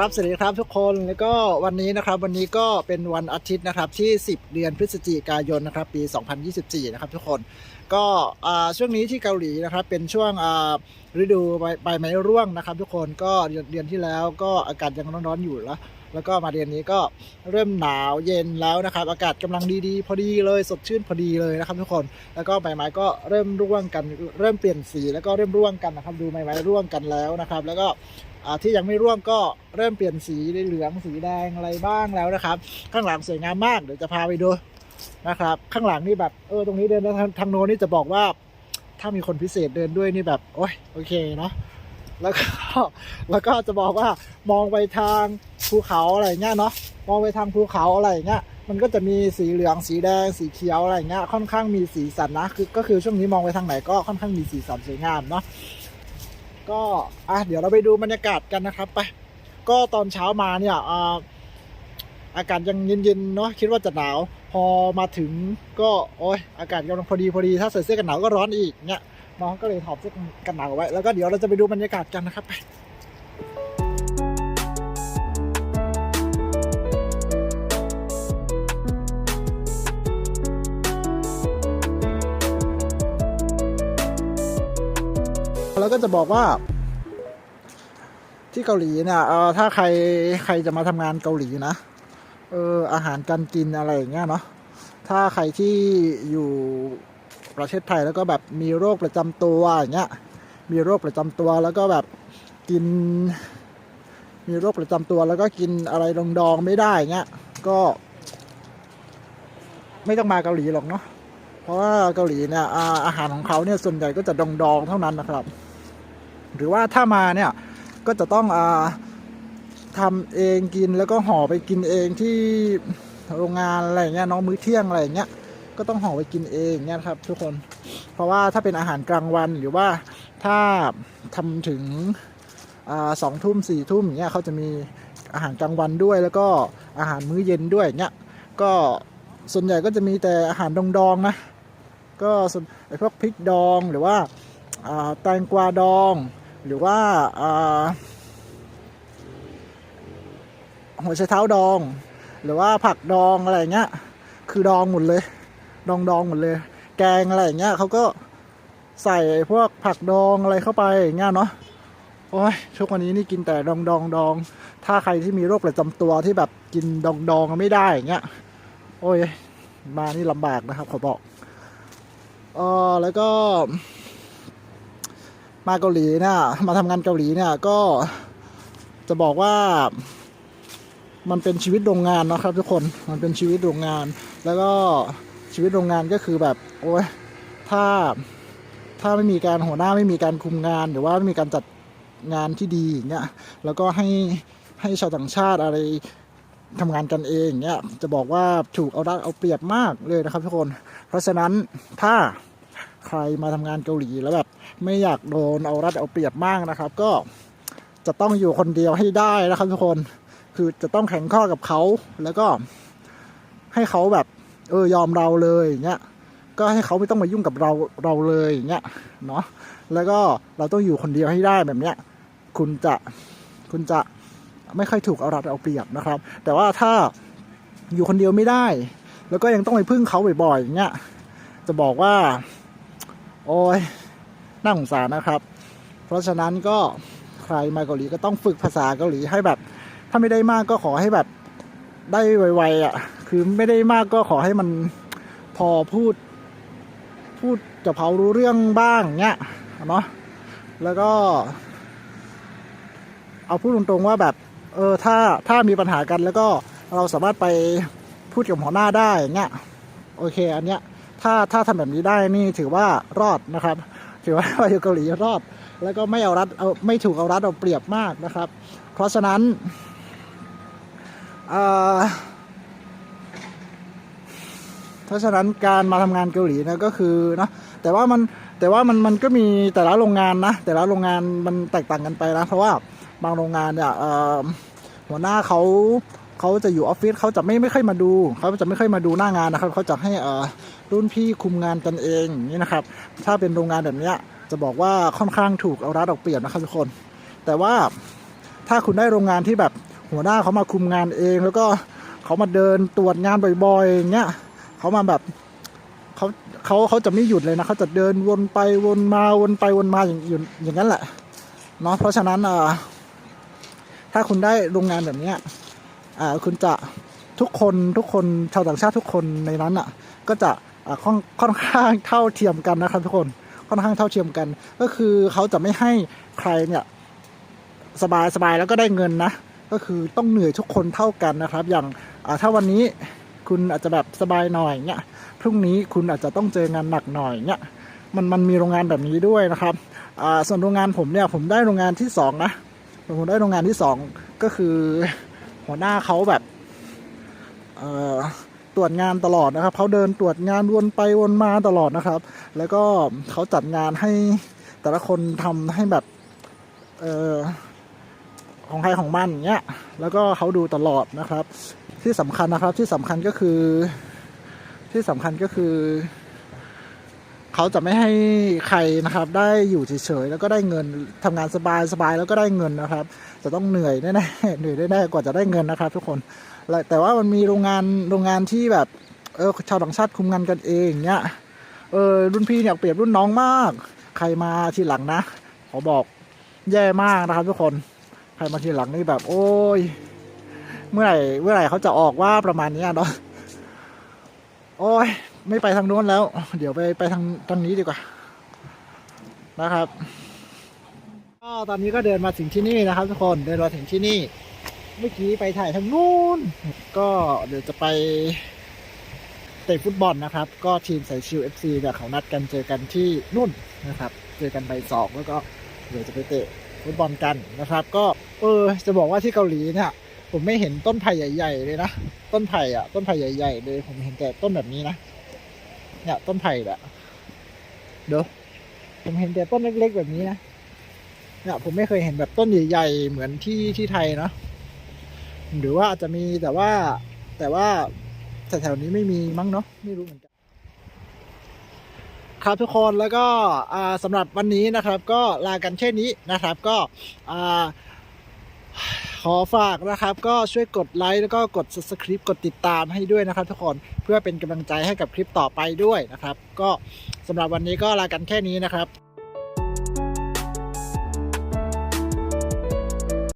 ครับสวัสดีครับทุกคนแล้วก็วันนี้นะครับวันนี้ก็เป็นวันอาทิตย์นะครับที่ 10 เดือนพฤศจิกายนนะครับปี 2024 นะครับทุกคนก็ช่วงนี้ที่เกาหลีนะครับเป็นช่วงฤดูใบไม้ร่วงนะครับ ทุกคนก็เดือนเดือนที่แล้วก็อากาศยังร้อนๆอยู่แล้ว แล้วก็มาเดือนนี้ก็เริ่มหนาวเย็นแล้วนะครับ อากาศกำลังดีๆ พอดีเลยสดชื่นพอดีเลยนะครับทุกคน แล้วก็ใบไม้ก็เริ่มร่วงกัน เริ่มเปลี่ยนสีแล้วก็เริ่มร่วงกันนะครับ ดูใบไม้ร่วงกันแล้วนะครับ แล้วก็ที่ยังไม่ร่วงก็เริ่มเปลี่ยนสีเหลืองสีแดงอะไรบ้างแล้วนะครับ ข้างหลังสวยงามมากเดี๋ยวจะพาไปดูนะครับ ข้างหลังนี่แบบเออตรงนี้เดินทางทางโน้นนี่จะบอกว่า ถ้ามีคนพิเศษเดินด้วยนี่แบบโอ้ยโอเคเนาะแล้วก็แล้วก็จะบอกว่ามองไปทาง ภูเขาอะไรเงี้ยเนาะมองไปทางภูเขาอะไรเงี้ยมันก็จะมีสีเหลืองสีแดง สีเขียวอะไรเงี้ยค่อนข้างมีสีสันนะคือก็คือช่วงนี้มองไปทางไหนก็ค่อนข้างมีสีสันสวยงามเนาะก็อะเดี๋ยวเราไปดูบรรยากาศกันนะครับไปก็ตอนเช้ามาเนี่ยอ่าอากาศยังเย็นๆเนาะคิดว่าจะหนาว พอมาถึงก็โอ้ยอากาศกำลังพอดีพอดีถ้าใส่เสื้อกันหนาวก็ร้อนอีกเนี่ยน้องก็เลยถอดเสื้อกันหนาวไว้แล้วก็เดี๋ยวเราจะไปดูบรรยากาศกันนะครับไป แล้วก็จะบอกว่า ที่เกาหลีเนี่ยเออถ้าใครใครจะมาทำงานเกาหลีนะเอออาหารการกินอะไรอย่างเงี้ยเนาะถ้าใครที่อยู่ประเทศไทยแล้วก็แบบมีโรคประจำตัวอย่างเงี้ยมีโรคประจำตัวแล้วก็แบบกิน มีโรคประจำตัวแล้วก็กินอะไรดองๆไม่ได้เงี้ยก็ ไม่ต้องมาเกาหลีหรอกเนาะเพราะว่าเกาหลีเนี่ยอาอาหารของเขาเนี่ยส่วนใหญ่ก็จะดองๆเท่านั้นนะครับ หรือว่าถ้ามาเนี่ยก็จะต้องอาทำเองกินแล้วก็ห่อไปกินเองที่โรงงานอะไรเงี้ยน้องมื้อเที่ยงอะไรเงี้ยก็ต้องห่อไปกินเองเนี่ยครับ ทุกคน เพราะว่าถ้าเป็นอาหารกลางวันหรือว่าถ้าทำถึงสองทุ่มสี่ทุ่มเงี้ยเขาจะมีอาหารกลางวันด้วย แล้วก็อาหารมื้อเย็นด้วยเงี้ยก็ส่วนใหญ่ก็จะมีแต่อาหารดองๆนะก็ส่วนไอพวกพริกดองหรือว่าแตงกวาดอง หรือว่าหัวไชเท้าดอง หรือว่าผักดองอะไรเงี้ย คือดองหมดเลย ดองดองหมดเลย แกงอะไรเงี้ยเขาก็ใส่พวกผักดองอะไรเข้าไปอย่างเงี้ยเนาะโอ้ยช่วงวันนี้นี่กินแต่ดองดองดอง ถ้าใครที่มีโรคประจำตัวที่แบบกินดองดองไม่ได้อย่างเงี้ย โอ้ย มานี่ลำบากนะครับขอบอกเออแล้วก็ มาเกาหลีเนี่ยมาทำงานเกาหลีเนี่ยก็จะบอกว่า มันเป็นชีวิตโรงงานนะครับ ทุกคนมันเป็นชีวิตโรงงาน แล้วก็ชีวิตโรงงานก็คือแบบโอ้ยถ้าถ้าไม่มีการหัวหน้าไม่มีการคุมงาน หรือว่าไม่มีการจัดงานที่ดีอย่างเงี้ยแล้วก็ให้ให้ชาวต่างชาติอะไรทำงานกันเองเงี้ยจะบอกว่าถูกเอารัดเอาเปรียบมากเลยนะครับทุกคน เพราะฉะนั้นถ้า ใครมาทำงานเกาหลีแล้วแบบไม่อยากโดนเอารัดเอาเปรียบมากนะครับ ก็จะต้องอยู่คนเดียวให้ได้นะครับทุกคนคือจะต้องแข่งข้อกับเขาแล้วก็ ให้เขาแบบเออยอมเราเลยอย่างเงี้ยก็ให้เขาไม่ต้องมายุ่งกับเราเราเลยอย่างเงี้ยเนาะแล้วก็เราต้องอยู่คนเดียวให้ได้แบบเนี้ย คุณจะคุณจะไม่ค่อยถูกเอารัดเอาเปรียบนะครับ แต่ว่าถ้าอยู่คนเดียวไม่ได้ แล้วก็ยังต้องไปพึ่งเขาบ่อยๆอย่างเงี้ยจะบอกว่า โอ้ยน่าสงสารนะครับ เพราะฉะนั้นก็ใครมาเกาหลีก็ต้องฝึกภาษาเกาหลีให้แบบ ถ้าไม่ได้มากก็ขอให้แบบได้ไวๆอะ คือไม่ได้มากก็ขอให้มันพอพูด พูดกับเขารู้เรื่องบ้างเงี้ยเนาะแล้วก็ เอาพูดตรงๆว่าแบบ เออถ้าถ้ามีปัญหากันแล้วก็เราสามารถไปพูดกับหัวหน้าได้เงี้ยโอเค อันเนี้ย ถ้าถ้าทำแบบนี้ได้นี่ถือว่ารอดนะครับ ถือว่าไปอยู่เกาหลีรอด แล้วก็ไม่เอารัดเอาไม่ถูกเอารัดเอาเปรียบมากนะครับ เพราะฉะนั้นเอ่อเพราะฉะนั้นการมาทำงานเกาหลีนะก็คือนะแต่ว่ามันแต่ว่ามันมันก็มีแต่ละโรงงานนะแต่ละโรงงานมันแตกต่างกันไปนะเพราะว่าบางโรงงานเนี่ยหัวหน้าเขา เขาจะอยู่ออฟฟิศเขาจะไม่ไม่ค่อยมาดูเขาจะไม่ค่อยมาดูหน้างานนะครับเขาจะให้เอ่อรุ่นพี่คุมงานกันเองนี่นะครับ ถ้าเป็นโรงงานแบบนี้จะบอกว่าค่อนข้างถูกเอารัดเอาเปรียบนะครับทุกคน แต่ว่าถ้าคุณได้โรงงานที่แบบหัวหน้าเขามาคุมงานเอง แล้วก็เขามาเดินตรวจงานบ่อยๆอย่างเงี้ยเขามาแบบเขาเขาเขาจะไม่หยุดเลยนะเขาจะเดินวนไปวนมาวนไปวนมาอย่างอย่างอย่างนั้นแหละเนาะเพราะฉะนั้นอ่าถ้าคุณได้โรงงานแบบเนี้ย คุณจะทุกคนทุกคนชาวต่างชาติทุกคนในนั้นอะก็จะค่อนค่อนข้างเท่าเทียมกันนะครับทุกคนค่อนข้างเท่าเทียมกัน ก็คือเขาจะไม่ให้ใครเนี่ยสบายสบายแล้วก็ได้เงินนะ ก็คือต้องเหนื่อยทุกคนเท่ากันนะครับ อย่างถ้าวันนี้คุณอาจจะแบบสบายหน่อยเงี้ยพรุ่งนี้คุณอาจจะต้องเจองานหนักหน่อยเงี้ยมันมันมีโรงงานแบบนี้ด้วยนะครับส่วนโรงงานผมเนี่ยผมได้โรงงานที่สองนะผมได้โรงงานที่สองก็คือ หัวหน้าเขาแบบเอ่อตรวจงานตลอดนะครับเขาเดินตรวจงานวนไปวนมาตลอดนะครับ แล้วก็เขาจัดงานให้แต่ละคนทำให้แบบเอ่อของใครของมันอย่างเงี้ย แล้วก็เขาดูตลอดนะครับ ที่สำคัญนะครับที่สำคัญก็คือที่สำคัญก็คือ เขาจะไม่ให้ใครนะครับได้อยู่เฉยๆแล้วก็ได้เงินทำงานสบายสบายแล้วก็ได้เงินนะครับ จะต้องเหนื่อยแน่ๆเหนื่อยแน่ๆกว่าจะได้เงินนะครับ ทุกคนแต่ว่ามันมีโรงงานโรงงานที่แบบเออชาวต่างชาติคุมงานกันเองเงี้ยเออรุ่นพี่เนี่ยเปรียบรุ่นน้องมาก ใครมาทีหลังนะขอบอกแย่มากนะครับ ทุกคนใครมาทีหลังนี่แบบ โอ้ย เมื่อไหร่เมื่อไหร่เขาจะออกว่าประมาณนี้เนาะโอ้ย ไม่ไปทางโน้นแล้ว เดี๋ยวไปไปทางทางนี้ดีกว่านะครับก็ตอนนี้ก็เดินมาถึงที่นี่นะครับ ทุกคนเดินมาถึงที่นี่ เมื่อกี้ไปถ่ายทางนู้นก็เดี๋ยวจะไปเตะฟุตบอลนะครับ ก็ทีมสายชิว FC เนี่ยเขานัดกันเจอกันที่นู่นนะครับ เจอกันใบสองแล้วก็เดี๋ยวจะไปเตะฟุตบอลกันนะครับ ก็เออจะบอกว่าที่เกาหลีเนี่ยผมไม่เห็นต้นไผ่ใหญ่ ๆ เลยนะ ต้นไผ่อะต้นไผ่ใหญ่ ๆ เลยผมเห็นแต่ต้นแบบนี้นะ เนี่ยต้นไผ่แหละเดี๋ยวผมเห็นแต่ต้นเล็กๆแบบนี้นะเนี่ยผมไม่เคยเห็นแบบต้นใหญ่ๆเหมือนที่ที่ไทยเนาะหรือว่าอาจจะมีแต่ว่าแต่ว่าแถวๆนี้ไม่มีมั้งเนาะไม่รู้เหมือนกันครับทุกคนแล้วก็อ่าสำหรับวันนี้นะครับ ก็ลากันแค่นี้นะครับ ก็อ่า ขอฝากนะครับ ก็ช่วยกดไลค์แล้วก็กด subscribe กดติดตามให้ด้วยนะครับ ทุกคนเพื่อเป็นกำลังใจให้กับคลิปต่อไปด้วยนะครับ ก็สำหรับวันนี้ก็ลากันแค่นี้นะครับ